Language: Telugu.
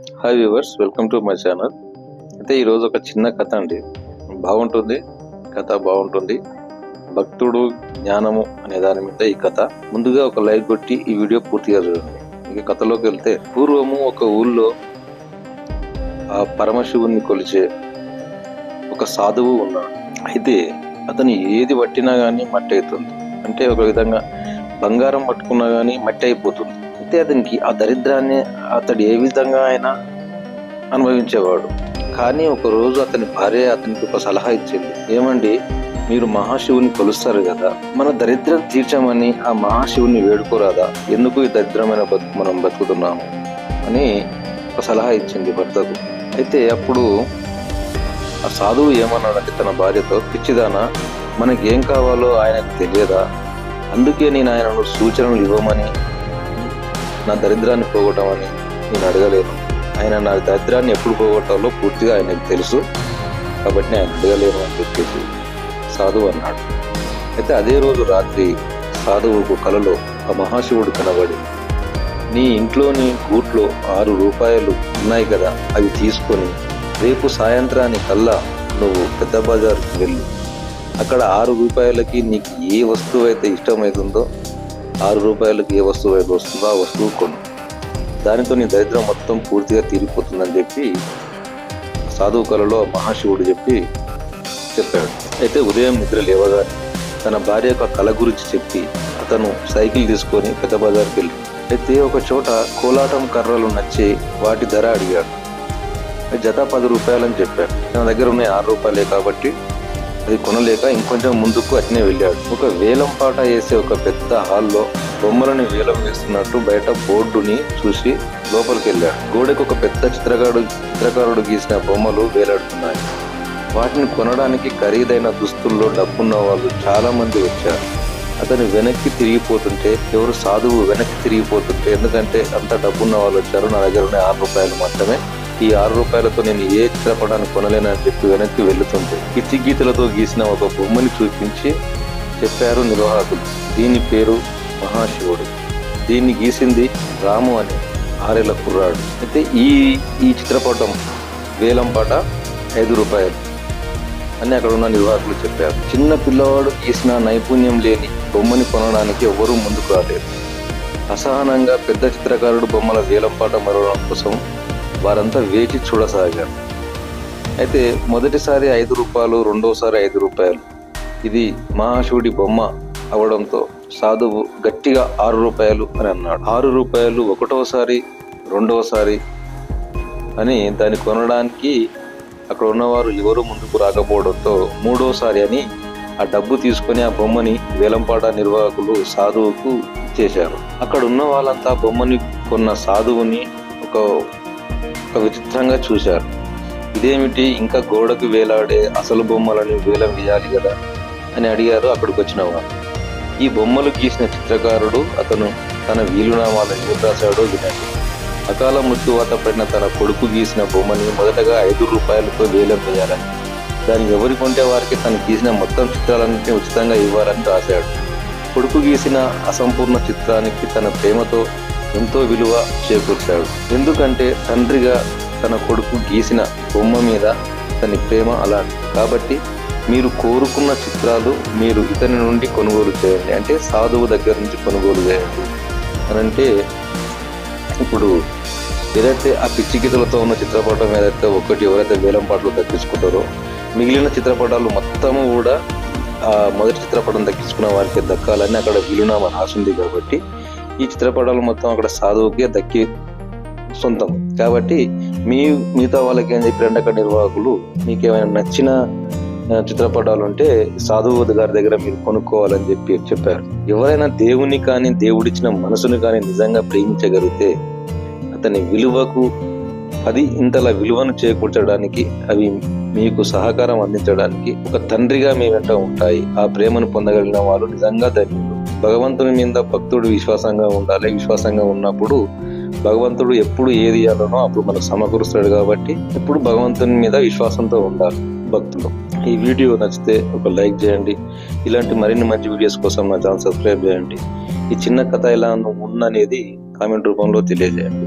Hi viewers welcome to my channel అయితే ఈరోజు ఒక చిన్న కథ అండి. బాగుంటుంది కథ బాగుంటుంది. భక్తుడు జ్ఞానము అనే దాని మీద ఈ కథ. ముందుగా ఒక లైక్ కొట్టి ఈ వీడియో పూర్తిగా చూడండి. ఇక కథలోకి వెళ్తే పూర్వము ఒక ఊళ్ళో ఆ పరమశివుణ్ణి కొలిచే ఒక సాధువు ఉన్నాడు. అయితే అతను ఏది పట్టినా కానీ మట్టి అవుతుంది అంటే ఒక విధంగా బంగారం పట్టుకున్నా కానీ మట్టి అయిపోతుంది అయితే అతనికి ఆ దరిద్రాన్ని అతడు ఏ విధంగా అయినా అనుభవించేవాడు. కానీ ఒక రోజు అతని భార్య అతనికి ఒక సలహా ఇచ్చింది. ఏమండి మీరు మహాశివుని కొలుస్తారు కదా మన దరిద్రం తీర్చమని ఆ మహాశివుని వేడుకోరాదా? ఎందుకు ఈ దరిద్రమైన బతుకు మనం బతుకుతున్నాము? అని ఒక సలహా ఇచ్చింది భర్తకు. అయితే అప్పుడు ఆ సాధువు ఏమన్నాడంటే తన భార్యతో పిచ్చిదానా మనకి ఏం కావాలో ఆయనకు తెలియదా? అందుకే నేను ఆయనను సూచనలు ఇవ్వమని నా దరిద్రాన్ని పోగొట్టమని నేను అడగలేను. ఆయన నా దరిద్రాన్ని ఎప్పుడు పోగొట్టాలో పూర్తిగా ఆయనకు తెలుసు. కాబట్టి ఆయన అడగలేను అని చెప్పేసి సాధువు అన్నాడు. అయితే అదే రోజు రాత్రి సాధువుకు కలలో ఆ మహాశివుడు కనబడి నీ ఇంట్లోని గూట్లో ఆరు రూపాయలు ఉన్నాయి కదా అవి తీసుకొని రేపు సాయంత్రానికల్లా నువ్వు పెద్ద బజార్కి వెళ్ళి. అక్కడ ఆరు రూపాయలకి నీకు ఏ వస్తువు అయితే ఇష్టమవుతుందో ఆరు రూపాయలకు ఏ వస్తువు అయితే వస్తుందో ఆ వస్తువు కొను. దానితో నీ దరిద్రం మొత్తం పూర్తిగా తీరిపోతుందని చెప్పి సాధువు కళలో మహాశివుడు చెప్పి చెప్పాడు. అయితే ఉదయం నిద్ర లేవగానే తన భార్య యొక్క కళ గురించి చెప్పి అతను సైకిల్ తీసుకొని పెద్ద బజార్కి వెళ్ళి అయితే ఒక చోట కోలాటం కర్రలు నచ్చి వాటి ధర అడిగాడు. జత పది రూపాయలని చెప్పాడు. తన దగ్గర ఉన్నాయి ఆరు రూపాయలే కాబట్టి అది కొనలేక ఇంకొంచెం ముందుకు అట్నే వెళ్ళాడు. ఒక వేలం పాట వేసే ఒక పెద్ద హాల్లో బొమ్మలని వేలం వేస్తున్నట్టు బయట బోర్డుని చూసి లోపలికి వెళ్ళాడు గోడకు ఒక పెద్ద చిత్రకారుడు చిత్రకారుడు గీసిన బొమ్మలు వేలాడుతున్నాయి. వాటిని కొనడానికి ఖరీదైన దుస్తుల్లో డబ్బున్న వాళ్ళు చాలా మంది వచ్చారు. అతను వెనక్కి తిరిగిపోతుంటే ఎవరు సాధువు వెనక్కి తిరిగిపోతుంటే ఎందుకంటే అంత డబ్బున్న వాళ్ళు వచ్చారు. నా దగ్గర ఉన్న ఆరు రూపాయలు మాత్రమే ఈ ఆరు రూపాయలతో నేను ఏ చిత్రపటాన్ని కొనలేనని చెప్పి వెనక్కి వెళ్తుంటే పిచ్చి గీతలతో గీసిన ఒక బొమ్మని చూపించి చెప్పారు నిర్వాహకులు. దీని పేరు మహాశివుడు. దీన్ని గీసింది రాము అని ఆరేళ్ళ కుర్రాడు. అయితే ఈ ఈ చిత్రపటం వేలం పాట ఐదు రూపాయలు అని అక్కడ ఉన్న నిర్వాహకులు చెప్పారు. చిన్న పిల్లవాడు గీసిన నైపుణ్యం లేని బొమ్మని కొనడానికి ఎవరూ ముందుకు రాలేదు. అసహనంగా పెద్ద చిత్రకారుడు బొమ్మల వేలంపాట మరవడం కోసం వారంతా వేచి చూడసాగారు. అయితే మొదటిసారి ఐదు రూపాయలు రెండోసారి ఐదు రూపాయలు. ఇది మహాశివుడి బొమ్మ అవడంతో సాధువు గట్టిగా ఆరు రూపాయలు అని అన్నాడు. ఆరు రూపాయలు ఒకటోసారి రెండవసారి అని దాన్ని కొనడానికి అక్కడ ఉన్నవారు ఎవరు ముందుకు రాకపోవడంతో మూడోసారి అని ఆ డబ్బు తీసుకొని ఆ బొమ్మని వేలంపాట నిర్వాహకులు సాధువుకు ఇచ్చేశారు. అక్కడ ఉన్న వాళ్ళంతా బొమ్మని కొన్న సాధువుని ఒక ఒక విచిత్రంగా చూశారు. ఇదేమిటి ఇంకా గోడకు వేలాడే అసలు బొమ్మలని వేలం వేయాలి కదా అని అడిగారు అక్కడికి వచ్చిన వారు. ఈ బొమ్మలు గీసిన చిత్రకారుడు అతను తన వీలునామాలను ఎందుకు రాశాడో వినండి. అకాల మృత్యువాత పడిన తన కొడుకు గీసిన బొమ్మని మొదటగా ఐదు రూపాయలతో వేలం వేయాలని దాన్ని ఎవరి కొంటే వారికి తను గీసిన మొత్తం చిత్రాలన్నింటినీ ఉచితంగా ఇవ్వాలని రాశాడు. కొడుకు గీసిన అసంపూర్ణ చిత్రానికి తన ప్రేమతో ఎంతో విలువ చేకూర్చాడు. ఎందుకంటే తండ్రిగా తన కొడుకు గీసిన బొమ్మ మీద తన ప్రేమ అలాంటి. కాబట్టి మీరు కోరుకున్న చిత్రాలు మీరు ఇతని నుండి కొనుగోలు చేయండి. అంటే సాధువు దగ్గర నుంచి కొనుగోలు చేయండి. అని అంటే ఇప్పుడు ఏదైతే ఆ పిచ్చి గీతలతో ఉన్న చిత్రపటం ఏదైతే ఒకటి ఎవరైతే వేలం పాటలు దక్కించుకుంటారో మిగిలిన చిత్రపటాలు మొత్తము కూడా ఆ మొదటి చిత్రపటం దక్కించుకున్న వారికి దక్కాలని అక్కడ విలునామా రాసింది కాబట్టి ఈ చిత్రపటాలు మొత్తం అక్కడ సాధువుకే దక్కి సొంతం. కాబట్టి మీ మిగతా వాళ్ళకి ఏం చెప్పారంటే అక్కడ నిర్వాహకులు మీకు ఏమైనా నచ్చిన చిత్రపటాలు ఉంటే సాధువు గారి దగ్గర మీరు కొనుక్కోవాలని చెప్పి చెప్పారు. ఎవరైనా దేవుని కానీ దేవుడిచ్చిన మనసుని కానీ నిజంగా ప్రేమించగలిగితే అతని విలువకు పది ఇంతల విలువను చేకూర్చడానికి అవి మీకు సహకారం అందించడానికి ఒక తండ్రిగా మీ వెంట ఉంటాయి. ఆ ప్రేమను పొందగలిగిన వారు నిజంగా ధన్యులు. భగవంతుని మీద భక్తుడు విశ్వాసంగా ఉండాలి విశ్వాసంగా ఉన్నప్పుడు భగవంతుడు ఎప్పుడు ఏది ఇవ్వాలనో అప్పుడు మనకు సమకూరుస్తాడు కాబట్టి ఎప్పుడు భగవంతుని మీద విశ్వాసంతో ఉండాలి భక్తులు. ఈ వీడియో నచ్చితే ఒక లైక్ చేయండి. ఇలాంటి మరిన్ని మంచి వీడియోస్ కోసం నా ఛానల్ సబ్స్క్రైబ్ చేయండి. ఈ చిన్న కథ ఎలా ఉందనేది కామెంట్ రూపంలో తెలియజేయండి.